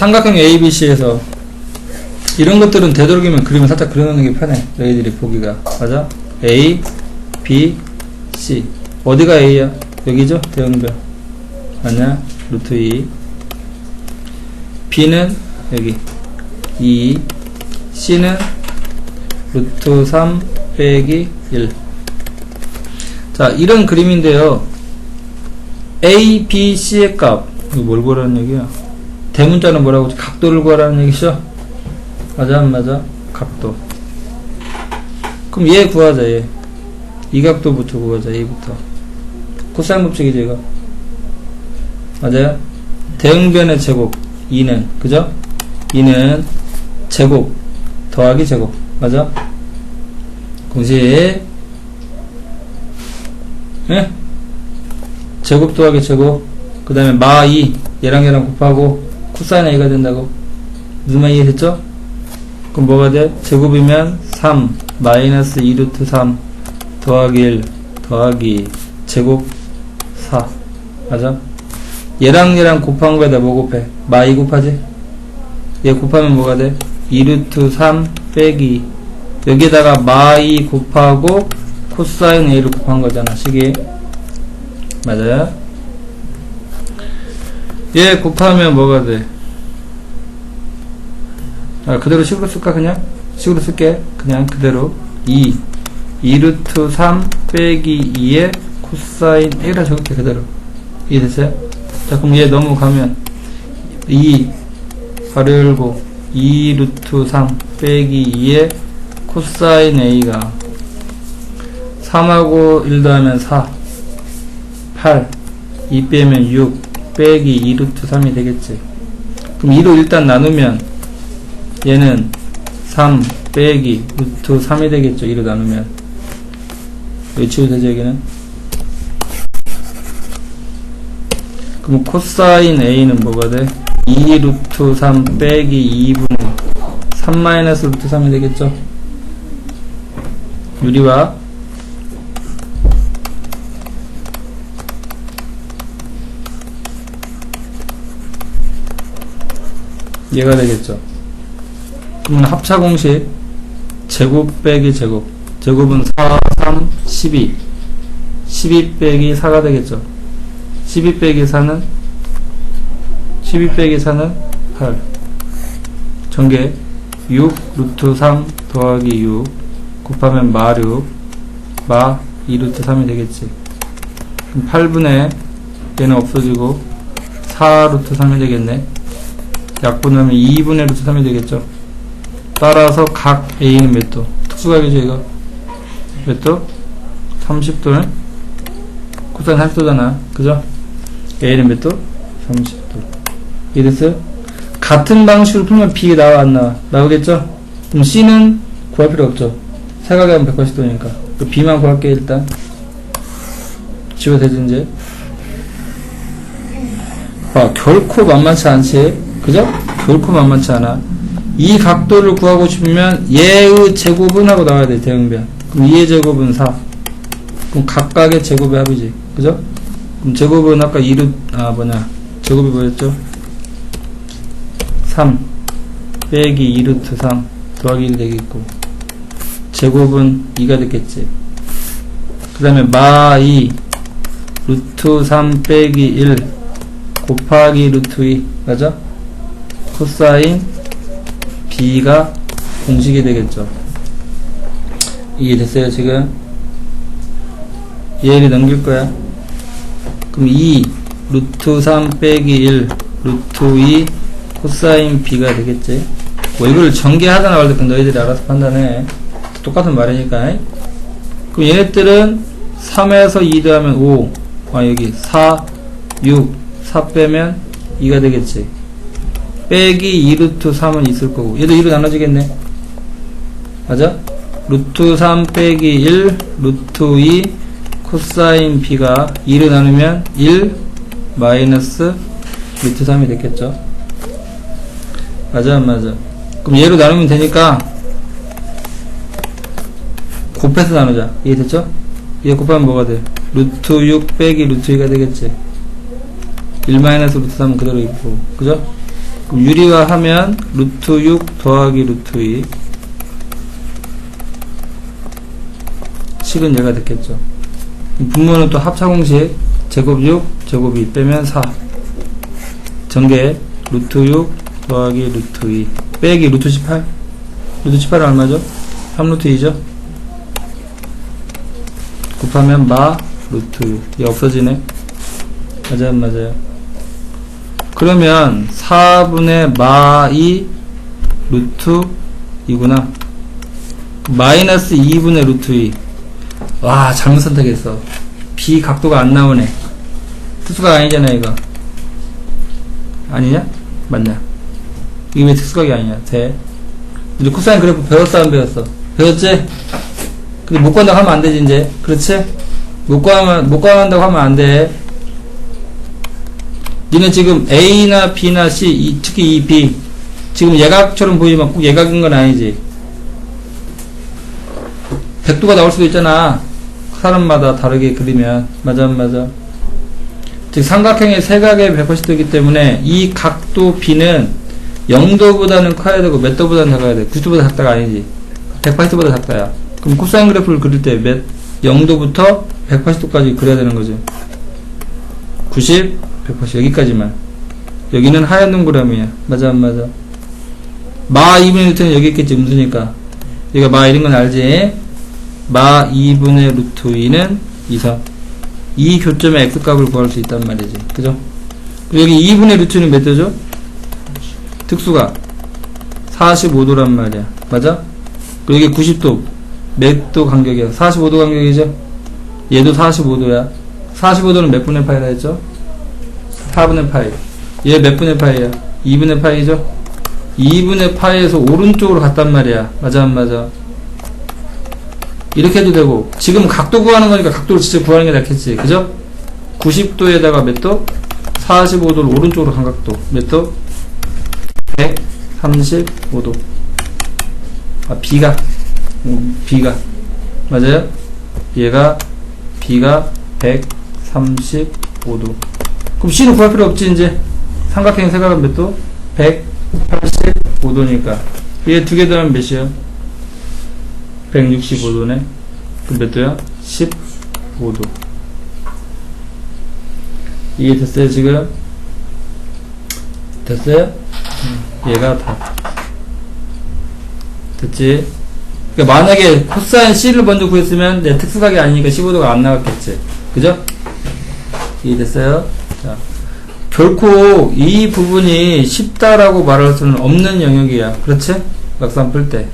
삼각형 ABC에서 이런 것들은 되도록이면 그림을 살짝 그려놓는 게 편해. 너희들이 보기가. 맞아? A, B, C. 어디가 A야? 여기죠? 대응변. 맞냐? 루트 2. B는 여기. 2. C는 루트 3 빼기 1. 자, 이런 그림인데요. A, B, C의 값. 이거 뭘 구하라는 얘기야? 대문자는 뭐라고? 하지? 각도를 구하라는 얘기죠? 맞아, 안 맞아? 각도. 그럼 얘 구하자, 얘. 이 각도부터 구하자, A부터. 코사인 법칙이죠, 이거. 맞아요? 대응변의 제곱, 2는, 그죠? 2는 제곱, 더하기 제곱. 맞아? 공식, 예? 제곱 더하기 제곱, 그 다음에 마 2, 얘랑 얘랑 곱하고, 코사인 A가 된다고. 무슨 말 이해됐죠? 그럼 뭐가 돼? 제곱이면 3, 마이너스 2루트 3, 더하기 1, 더하기 제곱 4. 맞아? 얘랑 얘랑 곱한 거에다 뭐 곱해? 마2 곱하지? 얘 곱하면 뭐가 돼? 2루트 3 빼기 여기에다가 마2 곱하고 코사인 A를 곱한 거잖아 식이 맞아요? 얘 곱하면 뭐가 돼? 아, 그대로 식으로 쓸까 그냥? 식으로 쓸게. 그냥 그대로. 2 2루트 3 빼기 2의 코사인 A라 적을게 그대로. 이해됐어요? 자 그럼 얘 넘어가면 2 가로 열고 2루트 3 빼기 2의 코사인 A가 3하고 1 더하면 4 8 2 빼면 6 빼기 2루트 3이 되겠지. 그럼 2로 일단 나누면 얘는 3 빼기 루트 3이 되겠죠. 2로 나누면. 왜 치우되죠 여기는? 그럼 코사인 A는 뭐가 돼? 2 루트 3 빼기 2분의 3 마이너스 루트 3이 되겠죠? 유리와 얘가 되겠죠 그러면 합차 공식 제곱 빼기 제곱 제곱은 4, 3, 12 12 빼기 4가 되겠죠 12 빼기 4는 12 빼기 4는 8 전개 6 루트 3 더하기 6 곱하면 마 6, 마 2루트 3이 되겠지. 그럼 8분의 얘는 없어지고 4루트 3이 되겠네. 약분하면 2분의 루트 3이 되겠죠. 따라서 각 A는 몇 도? 특수각이죠, 이거. 몇 도? 30도는? 코사인 30도잖아. 그죠? A는 몇 도? 30도. 이해됐어요? 같은 방식으로 풀면 B가 나와, 안 나와? 나오겠죠? 그럼 C는 구할 필요 없죠. 사각하면 180도니까. 그 B만 구할게, 일단. 지워 되지, 이제. 봐, 결코 만만치 않지? 그죠? 결코 만만치 않아. 이 각도를 구하고 싶으면 얘의 제곱은 하고 나와야 돼, 대응변. 그럼 2의 제곱은 4. 그럼 각각의 제곱의 합이지. 그죠? 그럼 제곱은 아까 2루, 아, 뭐냐. 제곱이 뭐였죠? 3. 빼기 2루트 3. 더하기 1 되겠고. 제곱은 2가 되겠지. 그 다음에 마 2. 루트 3 빼기 1. 곱하기 루트 2. 맞아? 코사인 B가 공식이 되겠죠. 이해됐어요, 지금? 얘를 넘길 거야. 그럼 2 루트 3 빼기 1 루트 2 코사인 B가 되겠지. 뭐 이걸 전개하다 나올 때 너희들이 알아서 판단해. 똑같은 말이니까. 그럼 얘네들은 3에서 2 더하면 5. 아, 여기 4, 6, 4 빼면 2가 되겠지. 빼기 2루트 3은 있을 거고. 얘도 2로 나눠지겠네. 맞아? 루트 3 빼기 1, 루트 2, 코사인 B가 2로 나누면 1, 마이너스 루트 3이 됐겠죠. 맞아, 안 맞아? 그럼 얘로 나누면 되니까, 곱해서 나누자. 이해됐죠? 얘 곱하면 뭐가 돼? 루트 6 빼기 루트 2가 되겠지. 1 마이너스 루트 3은 그대로 있고, 그죠? 유리화 하면 루트 6 더하기 루트 2 식은 얘가 됐겠죠. 분모는 또 합차공식 제곱 6 제곱 2 빼면 4 전개 루트 6 더하기 루트 2 빼기 루트 18 루트 18은 얼마죠? 3루트 2죠? 곱하면 마 루트 6 이게 없어지네. 맞아요 맞아요 그러면 4분의 마2 루트 2구나 마이너스 2분의 루트 2 와 잘못 선택했어 B 각도가 안 나오네 특수각 아니잖아 이거 아니냐? 맞냐? 이게 왜 특수각이 아니냐? 돼 이제 코사인 그래프 배웠어 안 배웠어? 배웠지? 근데 못 구한다고 하면 안 되지 이제 그렇지? 못 구하면 못 구한다고 하면 안 돼 니는 지금 A나 B나 C 이- 특히 이 B. 지금 예각처럼 보이지만 꼭 예각인 건 아니지. 백도가 나올 수도 있잖아. 사람마다 다르게 그리면. 맞아 안 맞아? 즉 삼각형의 세각의 180도이기 때문에 이 각도 B는 0도보다는 커야 되고 몇 도보다는 작아야 돼. 90도보다 작다가 아니지. 180도보다 작다야. 그럼 코사인 그래프를 그릴 때 몇 0도부터 180도까지 그려야 되는 거지? 90, 180 여기까지만. 여기는 하얀 동그라미야. 맞아 안 맞아? 마 2분의 루트는 여기 있겠지 음수니까. 여기가 마 이런 건 알지? 마 2분의 루트 2는 2선. 이 교점의 x값을 구할 수 있단 말이지. 그죠? 여기 2분의 루트는 몇 도죠? 특수가 45도란 말이야. 맞아? 그리고 여기 90도 몇도 간격이야? 45도 간격이죠? 얘도 45도야. 45도는 몇 분의 파이라 했죠 4분의 파이. 얘 몇 분의 파이야? 2분의 파이죠? 2분의 파이에서 오른쪽으로 갔단 말이야. 맞아 안 맞아? 이렇게 해도 되고. 지금 각도 구하는 거니까 각도를 직접 구하는 게 낫겠지. 그죠? 90도에다가 몇 도? 45도를 오른쪽으로 간 각도. 몇 도? 135도. 아 B가. 음, B가. 맞아요? 얘가 B가 135도 그럼 C는 구할 필요 없지 이제 삼각형 세각은 몇 도? 185도니까 얘 두 개 더하면 몇이야? 165도네 그럼 몇 도야? 15도 이게 됐어요 지금? 됐어요? 얘가 다 됐지? 그러니까 만약에 코사인 C를 먼저 구했으면 내 특수각이 아니니까 15도가 안 나갔겠지 그죠? 이해됐어요? 자, 결코 이 부분이 쉽다라고 말할 수는 없는 영역이야 그렇지? 막상 풀 때